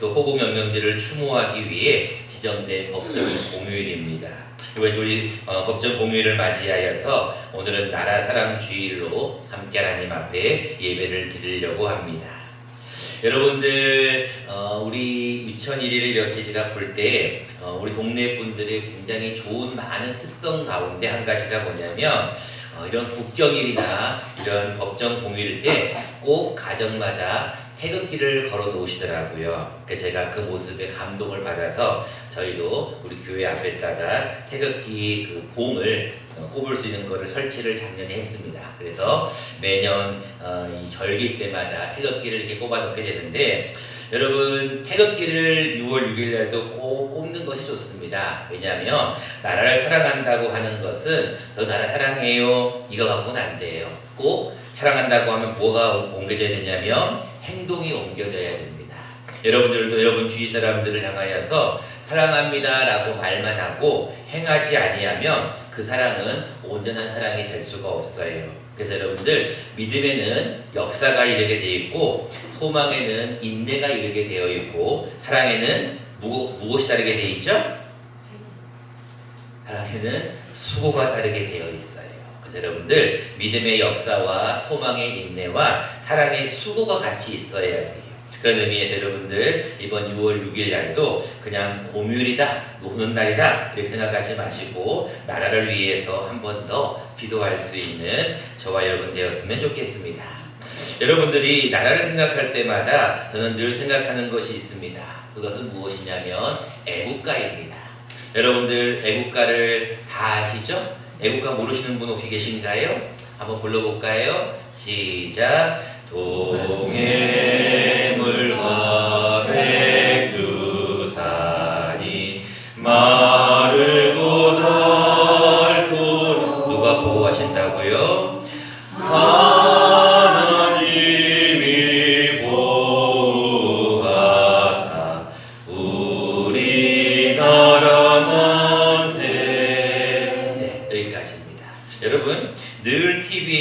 또 호구 명령들을 추모하기 위해 지정된 법정 공휴일입니다. 이번 우리 어, 법정 공휴일을 맞이하여서 오늘은 나라 사랑 주일로 함께 하나님 앞에 예배를 드리려고 합니다. 여러분들 어, 우리 유천 1일을 이렇게 제가 볼때 어, 우리 동네 분들의 굉장히 좋은 많은 특성 가운데 한 가지가 뭐냐면 어, 이런 국경일이나 이런 법정 공휴일 때 꼭 가정마다 태극기를 걸어 놓으시더라고요. 그래서 제가 그 모습에 감동을 받아서 저희도 우리 교회 앞에다가 태극기 그 봉을 어, 꼽을 수 있는 거를 설치를 작년에 했습니다. 그래서 매년 어, 이 절기 때마다 태극기를 이렇게 꼽아 놓게 되는데 여러분 태극기를 6월 6일 날도 꼭 꼽는 것이 좋습니다. 왜냐하면 나라를 사랑한다고 하는 것은 너 나라 사랑해요 이거 갖고는 안 돼요. 꼭 사랑한다고 하면 뭐가 되냐면 행동이 옮겨져야 됩니다. 여러분들도 여러분 주위 사람들을 향하여서 사랑합니다라고 말만 하고 행하지 아니하면 그 사랑은 온전한 사랑이 될 수가 없어요. 그래서 여러분들 믿음에는 역사가 이르게 되어 있고 소망에는 인내가 이르게 되어 있고 사랑에는 무, 무엇이 다르게 되어 있죠? 사랑에는 수고가 다르게 되어 있어요. 그래서 여러분들 믿음의 역사와 소망의 인내와 사랑의 수고가 같이 있어야 돼요. 그런 의미에서 여러분들 이번 6월 6일 날도 그냥 공휴일이다, 노는 날이다 이렇게 생각하지 마시고 나라를 위해서 한 번 더 기도할 수 있는 저와 여러분 되었으면 좋겠습니다. 여러분들이 나라를 생각할 때마다 저는 늘 생각하는 것이 있습니다. 그것은 무엇이냐면 애국가입니다. 여러분들 애국가를 다 아시죠? 애국가 모르시는 분 혹시 계신가요? 한번 불러볼까요? 시작. 동해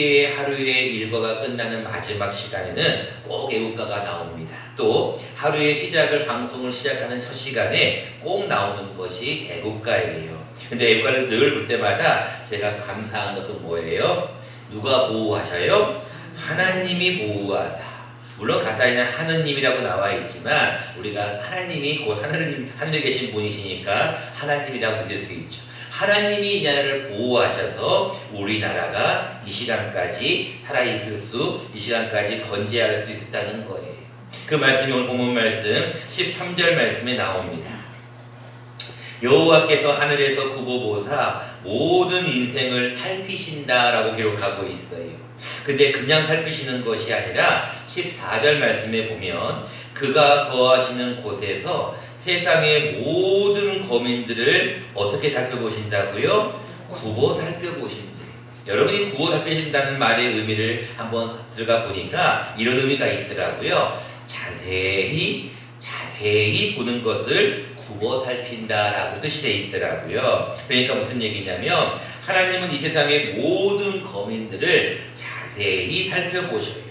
늘 TV에 하루의 일과가 끝나는 마지막 시간에는 꼭 애국가가 나옵니다. 또 하루의 시작을 방송을 시작하는 첫 시간에 꼭 나오는 것이 애국가예요. 근데 애국가를 늘 볼 때마다 제가 감사한 것은 뭐예요? 누가 보호하셔요? 하나님이 보호하사. 물론 가까이는 하느님이라고 나와 있지만 우리가 하나님이 곧 하늘 하늘에 계신 분이시니까 하나님이라고 믿을 수 있죠. 하나님이 이 나라를 보호하셔서 우리나라가 이 시간까지 살아있을 수, 이 시간까지 건재할 수 있다는 거예요. 그 말씀이 오늘 본문 말씀 13절 말씀에 나옵니다. 여호와께서 하늘에서 구보보사 모든 인생을 살피신다라고 기록하고 있어요. 근데 그냥 살피시는 것이 아니라 14절 말씀에 보면 그가 거하시는 곳에서 세상의 모든 거민들을 어떻게 살펴보신다고요? 구보 살펴보신대. 여러분이 구보 살피신다는 말의 의미를 한번 들어가 보니까 이런 의미가 있더라고요. 자세히 자세히 보는 것을 구보 살핀다라고 뜻이 돼 있더라고요. 그러니까 무슨 얘기냐면 하나님은 이 세상의 모든 거민들을 자세히 살펴보셔요.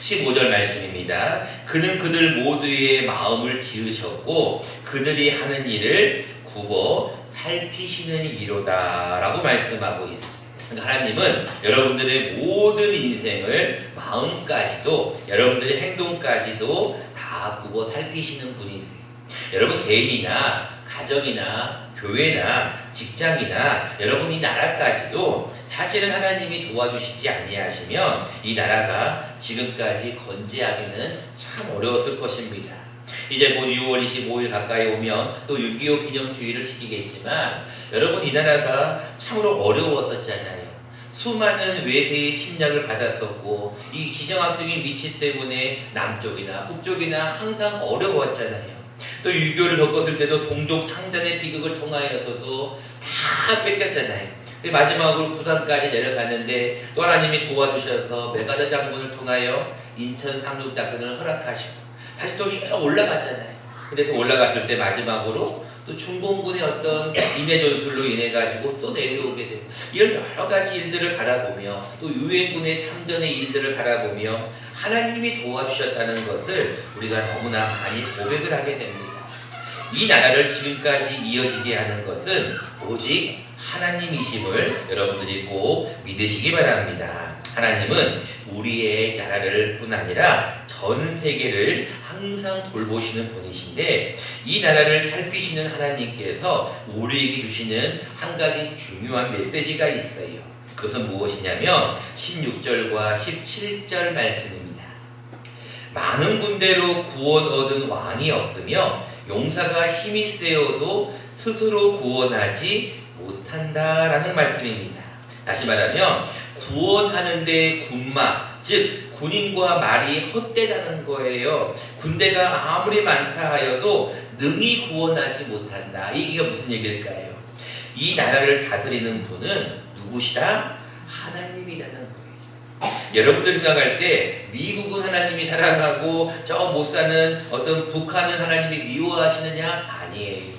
15절 말씀입니다. 그는 그들 모두의 마음을 지으셨고 그들이 하는 일을 굽어 살피시는 이로다라고 말씀하고 있습니다. 하나님은 여러분들의 모든 인생을 마음까지도 여러분들의 행동까지도 다 굽어 살피시는 분이세요. 여러분 개인이나 가정이나 교회나 직장이나 여러분 이 나라까지도 사실은 하나님이 도와주시지 아니하시면 이 나라가 지금까지 건재하기는 참 어려웠을 것입니다. 이제 곧 6월 25일 가까이 오면 또 6.25 기념주의를 지키겠지만 여러분 이 나라가 참으로 어려웠었잖아요. 수많은 외세의 침략을 받았었고 이 지정학적인 위치 때문에 남쪽이나 북쪽이나 항상 어려웠잖아요. 또 유교를 겪었을 때도 동족 상전의 비극을 통하여서도 다 뺏겼잖아요. 마지막으로 부산까지 내려갔는데 또 하나님이 도와주셔서 메가더 장군을 통하여 인천 상륙 작전을 허락하시고 다시 또 쭉 올라갔잖아요. 근데 또 올라갔을 때 마지막으로 또 중공군의 어떤 인해 전술로 인해 가지고 또 내려오게 되고 이런 여러 가지 일들을 바라보며 또 유엔군의 참전의 일들을 바라보며 하나님이 도와주셨다는 것을 우리가 너무나 많이 고백을 하게 됩니다. 이 나라를 지금까지 이어지게 하는 것은 오직 하나님이심을 여러분들이 꼭 믿으시기 바랍니다. 하나님은 우리의 나라를 뿐 아니라 전 세계를 항상 돌보시는 분이신데 이 나라를 살피시는 하나님께서 우리에게 주시는 한 가지 중요한 메시지가 있어요. 그것은 무엇이냐면 16절과 17절 말씀입니다. 많은 군대로 구원 얻은 왕이었으며 용사가 힘이 세어도 스스로 구원하지 못한다라는 말씀입니다. 다시 말하면 구원하는데 군마 즉 군인과 말이 헛되다는 거예요. 군대가 아무리 많다 하여도 능히 구원하지 못한다. 이게 무슨 얘기일까요? 이 나라를 다스리는 분은 누구시다? 하나님이라는 거예요. 여러분들 생각할 때 미국은 하나님이 사랑하고 저 못 사는 어떤 북한은 하나님이 미워하시느냐? 아니에요.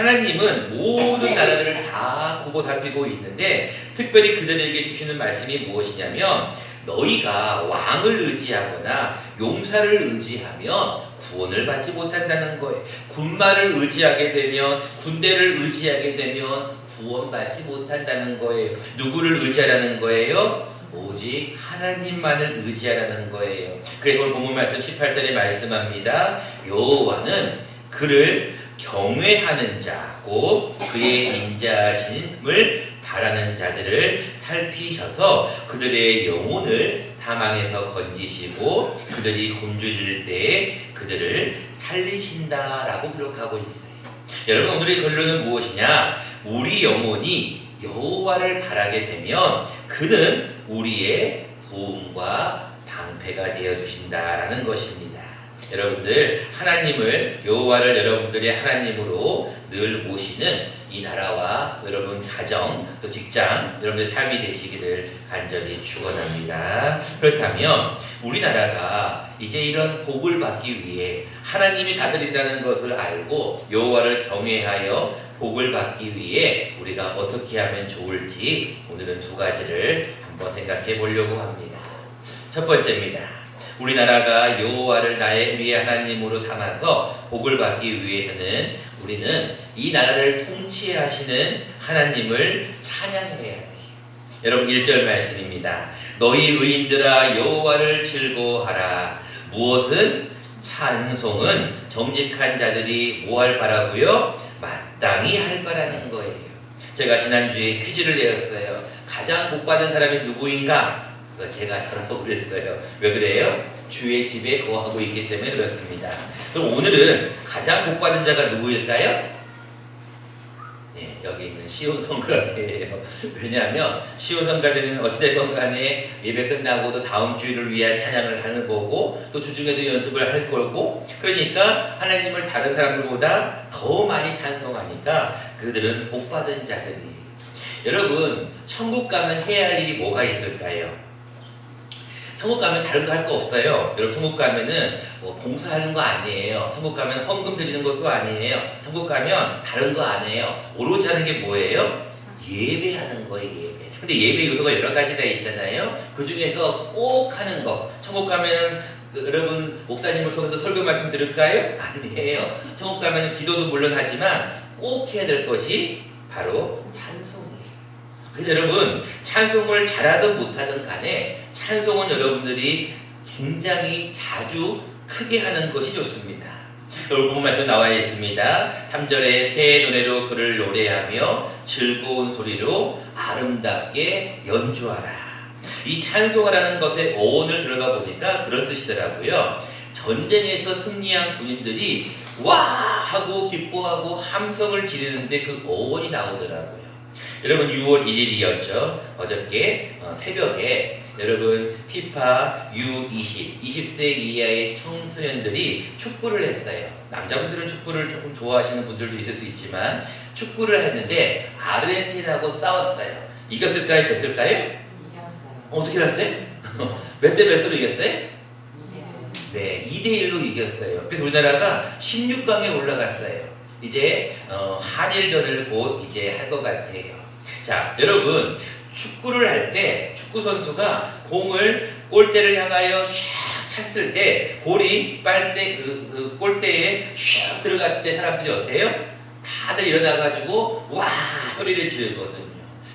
하나님은 모든 나라를 다 구고 살피고 있는데 특별히 그들에게 주시는 말씀이 무엇이냐면 너희가 왕을 의지하거나 용사를 의지하면 구원을 받지 못한다는 거예요. 군마를 의지하게 되면 군대를 의지하게 되면 구원받지 못한다는 거예요. 누구를 의지하라는 거예요? 오직 하나님만을 의지하라는 거예요. 그래서 오늘 본문 말씀 18절에 말씀합니다. 여호와는 그를 경외하는 자고 그의 인자하심을 바라는 자들을 살피셔서 그들의 영혼을 사망에서 건지시고 그들이 굶주릴 때에 그들을 살리신다라고 기록하고 있어요. 여러분 오늘의 결론은 무엇이냐? 우리 영혼이 여호와를 바라게 되면 그는 우리의 도움과 방패가 되어 주신다라는 것입니다. 여러분들 하나님을 여호와를 여러분들의 하나님으로 늘 모시는 이 나라와 여러분 가정 또 직장 여러분의 삶이 되시기를 간절히 축원합니다. 그렇다면 우리나라가 이제 이런 복을 받기 위해 하나님이 다스린다는 것을 알고 여호와를 경외하여 복을 받기 위해 우리가 어떻게 하면 좋을지 오늘은 두 가지를 한번 생각해 보려고 합니다. 첫 번째입니다. 우리나라가 여호와를 나의 위의 하나님으로 삼아서 복을 받기 위해서는 우리는 이 나라를 통치하시는 하나님을 찬양해야 돼요. 여러분 1절 말씀입니다. 너희 의인들아 여호와를 즐거워하라. 무엇은 찬송은 정직한 자들이 뭐할 바라고요? 마땅히 할 바라는 거예요. 제가 지난주에 퀴즈를 내었어요. 가장 복 받은 사람이 누구인가? 제가 저라고 그랬어요. 왜 그래요? 주의 집에 거하고 있기 때문에 그렇습니다. 그럼 오늘은 가장 복 받은 자가 누구일까요? 예, 여기 있는 시온 성가대예요. 왜냐하면 시온 성가대는 어찌됐건 간에 예배 끝나고도 다음 주일을 위한 찬양을 하는 거고 또 주중에도 연습을 할 거고 그러니까 하나님을 다른 사람들보다 더 많이 찬송하니까 그들은 복 받은 자들이 여러분 천국 가면 해야 할 일이 뭐가 있을까요? 천국 가면 다른 거 할 거 없어요. 여러분 천국 가면은 뭐 봉사하는 거 아니에요. 천국 가면 헌금 드리는 것도 아니에요. 천국 가면 다른 거 아니에요. 오로지 하는 게 뭐예요? 예배하는 거예요. 예배. 근데 예배 요소가 여러 가지가 있잖아요. 그 중에서 꼭 하는 거. 천국 가면은 여러분 목사님을 통해서 설교 말씀 들을까요? 아니에요. 천국 가면은 기도도 물론 하지만 꼭 해야 될 것이 바로 찬송이에요. 그래서 여러분 찬송을 잘하든 못하든 간에 찬송은 여러분들이 굉장히 자주 크게 하는 것이 좋습니다. 여러분 본문 말씀 나와 있습니다. 3절에 새 노래로 그를 노래하며 즐거운 소리로 아름답게 연주하라. 이 찬송하라는 것의 어원을 들어가 보니까 그런 뜻이더라고요. 전쟁에서 승리한 군인들이 와 하고 기뻐하고 함성을 지르는데 그 어원이 나오더라고요. 여러분 6월 1일이었죠. 어저께 어, 새벽에 여러분 피파 U20 20세 이하의 청소년들이 축구를 했어요. 남자분들은 축구를 조금 좋아하시는 분들도 있을 수 있지만 축구를 했는데 아르헨티나하고 싸웠어요. 이겼을까요? 졌을까요? 이겼어요. 어떻게 알았어요? 몇 대 몇으로 이겼어요? 이겼어요. 네, 2대 1로 이겼어요. 그래서 우리나라가 16강에 올라갔어요. 이제 어, 한일전을 곧 이제 할 것 같아요. 자, 여러분 축구를 할 때 축구 선수가 공을 골대를 향하여 샥 찼을 때 볼이 빨대 그, 그 골대에 슉 들어갔을 때 사람들이 어때요? 다들 일어나가지고 와 소리를 지르거든요.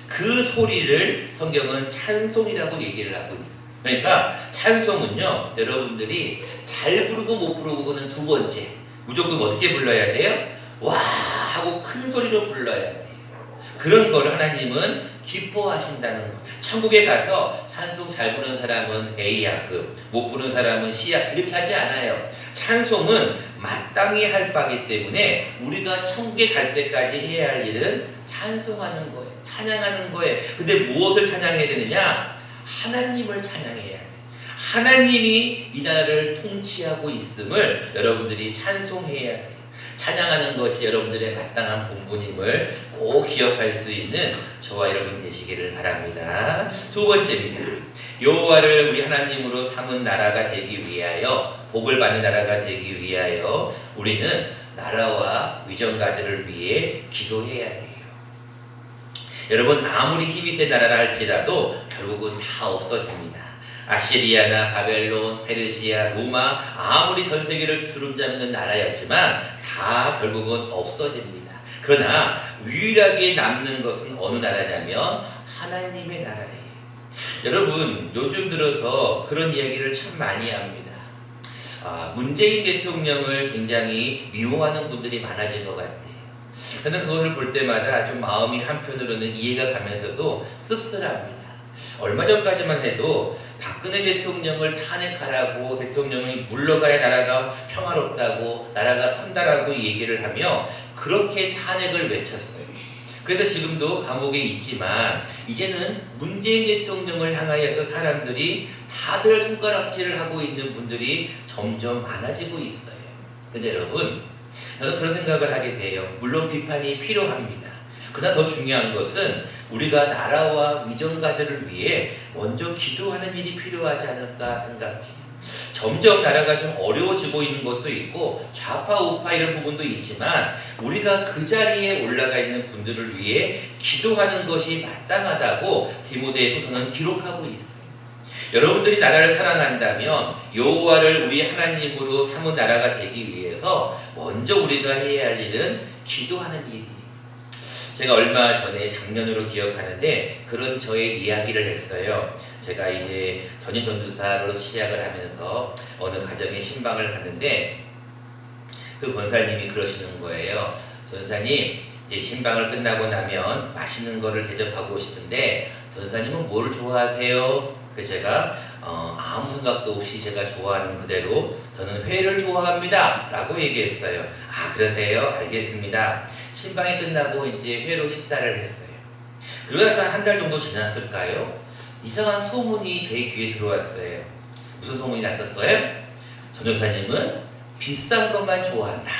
그 소리를 성경은 찬송이라고 얘기를 하고 있어요. 그러니까 찬송은요 여러분들이 잘 부르고 못 부르고는 두 번째 무조건 어떻게 불러야 돼요? 와 하고 큰 소리로 불러야 돼요. 그런 걸 하나님은 기뻐하신다는 거. 천국에 가서 찬송 잘 부르는 사람은 A학급, 못 부르는 사람은 C학급 이렇게 하지 않아요. 찬송은 마땅히 할 바기 때문에 우리가 천국에 갈 때까지 해야 할 일은 찬송하는 거예요. 찬양하는 거예요. 근데 무엇을 찬양해야 되느냐? 하나님을 찬양해야 돼. 하나님이 이 나라를 통치하고 있음을 여러분들이 찬송해야 돼요. 찬양하는 것이 여러분들의 마땅한 본분임을 꼭 기억할 수 있는 저와 여러분 되시기를 바랍니다. 두 번째입니다. 여호와를 우리 하나님으로 삼은 나라가 되기 위하여 복을 받는 나라가 되기 위하여 우리는 나라와 위정가들을 위해 기도해야 돼요. 여러분 아무리 힘이 센 나라라 할지라도 결국은 다 없어집니다. 아시리아나 바벨론, 페르시아, 로마 아무리 전 세계를 주름잡는 나라였지만 다 결국은 없어집니다. 그러나 유일하게 남는 것은 어느 나라냐면 하나님의 나라예요. 여러분 요즘 들어서 그런 이야기를 참 많이 합니다. 아, 문재인 대통령을 굉장히 미워하는 분들이 많아진 것 같아요. 저는 그것을 볼 때마다 좀 마음이 한편으로는 이해가 가면서도 씁쓸합니다. 얼마 전까지만 해도 박근혜 대통령을 탄핵하라고 대통령이 물러가야 나라가 평화롭다고 나라가 선다라고 얘기를 하며 그렇게 탄핵을 외쳤어요. 그래서 지금도 감옥에 있지만 이제는 문재인 대통령을 향하여서 사람들이 다들 손가락질을 하고 있는 분들이 점점 많아지고 있어요. 근데 여러분, 저는 그런 생각을 하게 돼요. 물론 비판이 필요합니다. 그러나 더 중요한 것은 우리가 나라와 위정가들을 위해 먼저 기도하는 일이 필요하지 않을까 생각해요. 점점 나라가 좀 어려워지고 있는 것도 있고 좌파 우파 이런 부분도 있지만 우리가 그 자리에 올라가 있는 분들을 위해 기도하는 것이 마땅하다고 디모데후서는 기록하고 있어요. 여러분들이 나라를 사랑한다면 여호와를 우리 하나님으로 삼은 나라가 되기 위해서 먼저 우리가 해야 할 일은 기도하는 일이에요. 제가 얼마 전에 작년으로 기억하는데 그런 저의 이야기를 했어요. 제가 이제 전임 전도사로 시작을 하면서 어느 가정에 신방을 갔는데 그 권사님이 그러시는 거예요. 전사님 이제 신방을 끝나고 나면 맛있는 거를 대접하고 싶은데 전사님은 뭘 좋아하세요? 그래서 제가 어, 아무 생각도 없이 제가 좋아하는 그대로 저는 회를 좋아합니다. 라고 얘기했어요. 아, 그러세요? 알겠습니다. 신방이 끝나고 이제 회로 식사를 했어요. 그러고 나서 한달 정도 지났을까요? 이상한 소문이 제 귀에 들어왔어요. 무슨 소문이 났었어요? 전도사님은 비싼 것만 좋아한다.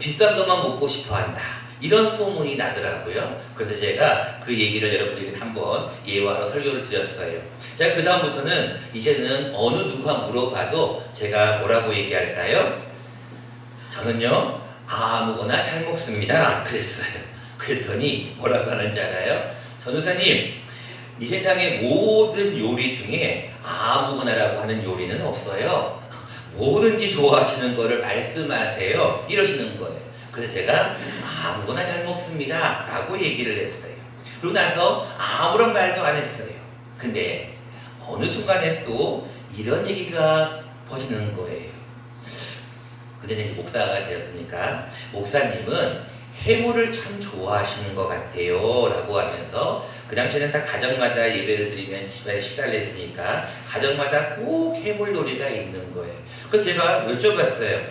비싼 것만 먹고 싶어 한다. 이런 소문이 나더라고요. 그래서 제가 그 얘기를 여러분들에게 한번 예화로 설교를 드렸어요. 자, 그다음부터는 이제는 어느 누가 물어봐도 제가 뭐라고 얘기할까요? 저는요, 아무거나 잘 먹습니다. 그랬어요. 그랬더니 뭐라고 하는지 알아요? 전도사님, 이 세상의 모든 요리 중에 아무거나라고 하는 요리는 없어요. 뭐든지 좋아하시는 거를 말씀하세요. 이러시는 거예요. 그래서 제가 아무거나 잘 먹습니다. 라고 얘기를 했어요. 그러고 나서 아무런 말도 안 했어요. 근데 어느 순간에 또 이런 얘기가 퍼지는 거예요. 이제 목사가 되었으니까 목사님은 해물을 참 좋아하시는 것 같아요. 라고 하면서 그 당시에는 다 가정마다 예배를 드리면 집안에 식사를 했으니까 가정마다 꼭 해물 놀이가 있는 거예요. 그래서 제가 여쭤봤어요.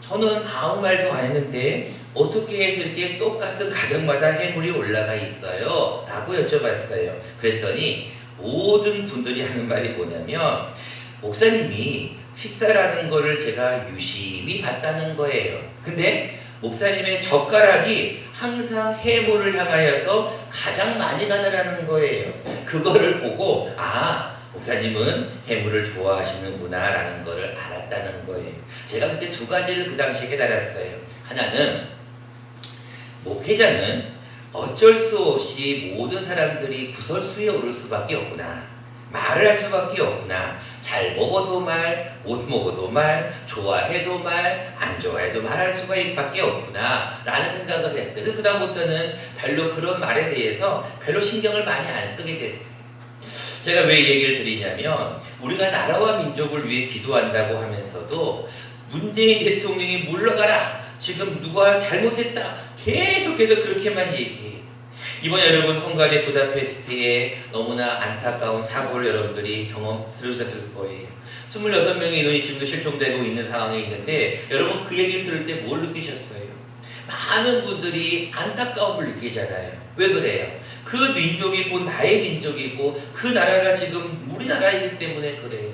저는 아무 말도 안 했는데 어떻게 해서 이렇게 똑같은 가정마다 해물이 올라가 있어요? 라고 여쭤봤어요. 그랬더니 모든 분들이 하는 말이 뭐냐면 목사님이 식사라는 거를 제가 유심히 봤다는 거예요. 근데 목사님의 젓가락이 항상 해물을 향하여서 가장 많이 가더라는 거예요. 그거를 보고 아 목사님은 해물을 좋아하시는구나라는 거를 알았다는 거예요. 제가 그때 두 가지를 그 당시에 깨달았어요. 하나는 목회자는 어쩔 수 없이 모든 사람들이 구설수에 오를 수밖에 없구나. 말을 할 수밖에 없구나. 잘 먹어도 말, 못 먹어도 말, 좋아해도 말, 안 좋아해도 말할 수가 밖에 없구나. 라는 생각을 했어요. 그래서 그다음부터는 별로 그런 말에 대해서 별로 신경을 많이 안 쓰게 됐어요. 제가 왜이 얘기를 드리냐면, 우리가 나라와 민족을 위해 기도한다고 하면서도 문재인 대통령이 물러가라! 지금 누가 잘못했다! 계속해서 그렇게만 얘기해요. 이번 여러분 헝가리 부다페스트에 너무나 안타까운 사고를 여러분들이 경험 들으셨을 거예요. 26명의 인원이 지금도 실종되고 있는 상황에 있는데 여러분 그 얘기를 들을 때 뭘 느끼셨어요? 많은 분들이 안타까움을 느끼잖아요. 왜 그래요? 그 민족이 곧 나의 민족이고 그 나라가 지금 우리나라이기 때문에 그래요.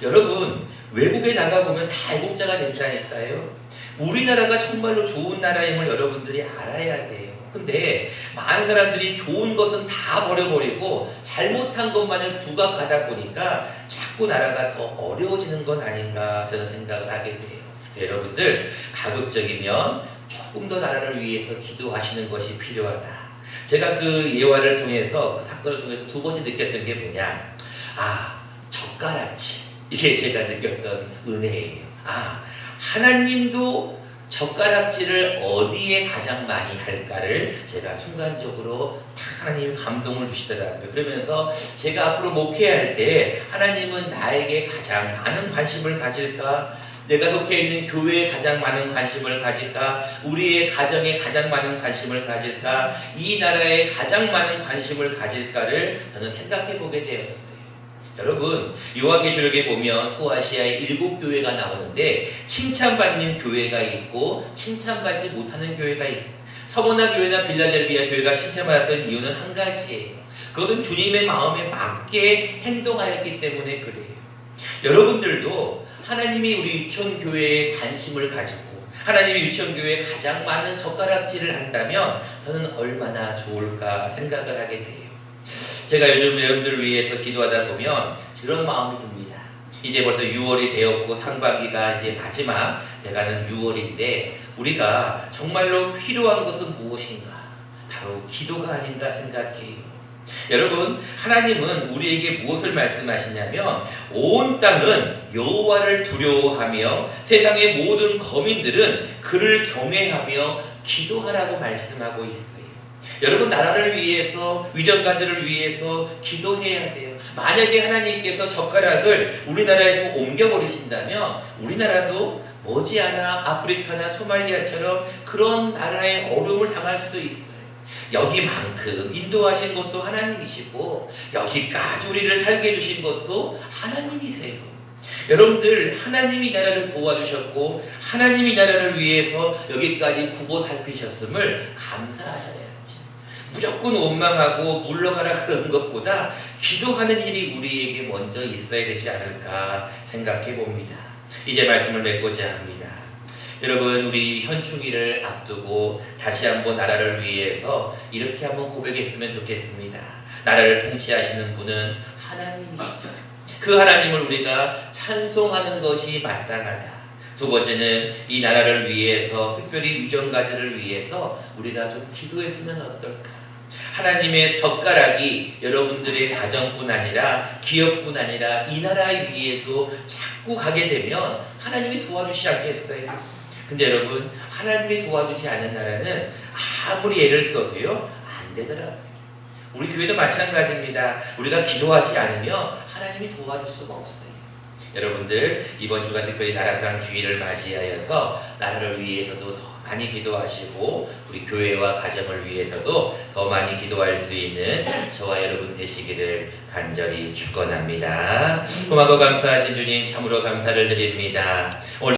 여러분 외국에 나가보면 다 애국자가 된다니까요. 우리나라가 정말로 좋은 나라임을 여러분들이 알아야 돼요. 근데 많은 사람들이 좋은 것은 다 버려버리고 잘못한 것만을 부각하다 보니까 자꾸 나라가 더 어려워지는 건 아닌가 저는 생각을 하게 돼요. 여러분들 가급적이면 조금 더 나라를 위해서 기도하시는 것이 필요하다. 제가 그 예화를 통해서 그 사건을 통해서 두 번째 느꼈던 게 뭐냐? 아 젓가락질 이게 제가 느꼈던 은혜예요. 아 하나님도 젓가락질을 어디에 가장 많이 할까를 제가 순간적으로 하나님 감동을 주시더라고요. 그러면서 제가 앞으로 목회할 때 하나님은 나에게 가장 많은 관심을 가질까? 내가 속해 있는 교회에 가장 많은 관심을 가질까? 우리의 가정에 가장 많은 관심을 가질까? 이 나라에 가장 많은 관심을 가질까를 저는 생각해 보게 되었어요. 여러분 요한계시록에 보면 소아시아에 일곱 교회가 나오는데 칭찬받는 교회가 있고 칭찬받지 못하는 교회가 있어요. 서머나 교회나 빌라델비아 교회가 칭찬받았던 이유는 한 가지예요. 그것은 주님의 마음에 맞게 행동하였기 때문에 그래요. 여러분들도 하나님이 우리 유치원 교회에 관심을 가지고 하나님이 유치원 교회에 가장 많은 젓가락질을 한다면 저는 얼마나 좋을까 생각을 하게 돼요. 제가 요즘 여러분들을 위해서 기도하다 보면 그런 마음이 듭니다. 이제 벌써 6월이 되었고 상반기가 이제 마지막 돼가는 6월인데 우리가 정말로 필요한 것은 무엇인가? 바로 기도가 아닌가 생각해요. 여러분 하나님은 우리에게 무엇을 말씀하시냐면 온 땅은 여호와를 두려워하며 세상의 모든 거민들은 그를 경외하며 기도하라고 말씀하고 있어요. 여러분 나라를 위해서 위정가들을 위해서 기도해야 돼요. 만약에 하나님께서 젓가락을 우리나라에서 옮겨 버리신다면 우리나라도 머지않아 아프리카나 소말리아처럼 그런 나라의 어려움을 당할 수도 있어요. 여기만큼 인도하신 것도 하나님이시고 여기까지 우리를 살게 해주신 것도 하나님이세요. 여러분들 하나님이 나라를 도와주셨고 하나님이 나라를 위해서 여기까지 구보 살피셨음을 감사하셔야지. 무조건 원망하고 물러가라 그런 것보다 기도하는 일이 우리에게 먼저 있어야 되지 않을까 생각해 봅니다. 이제 말씀을 맺고자 합니다. 여러분 우리 현충일을 앞두고 다시 한번 나라를 위해서 이렇게 한번 고백했으면 좋겠습니다. 나라를 통치하시는 분은 하나님이시죠. 그 하나님을 우리가 찬송하는 것이 마땅하다. 두 번째는 이 나라를 위해서 특별히 유정가들을 위해서 우리가 좀 기도했으면 어떨까? 하나님의 젓가락이 여러분들의 가정뿐 아니라 기업뿐 아니라 이 나라 위에도 자꾸 가게 되면 하나님이 도와주시지 않겠어요? 근데 여러분 하나님이 도와주지 않는 나라는 아무리 애를 써도요 안 되더라고요. 우리 교회도 마찬가지입니다. 우리가 기도하지 않으면 하나님이 도와줄 수가 없어요. 여러분들 이번 주간 특별히 나라상 주의를 맞이하여서 나라를 위해서도 더 많이 기도하시고 우리 교회와 가정을 위해서도 더 많이 기도할 수 있는 저와 여러분 되시기를 간절히 축원합니다. 고마고 감사하신 주님 참으로 감사를 드립니다.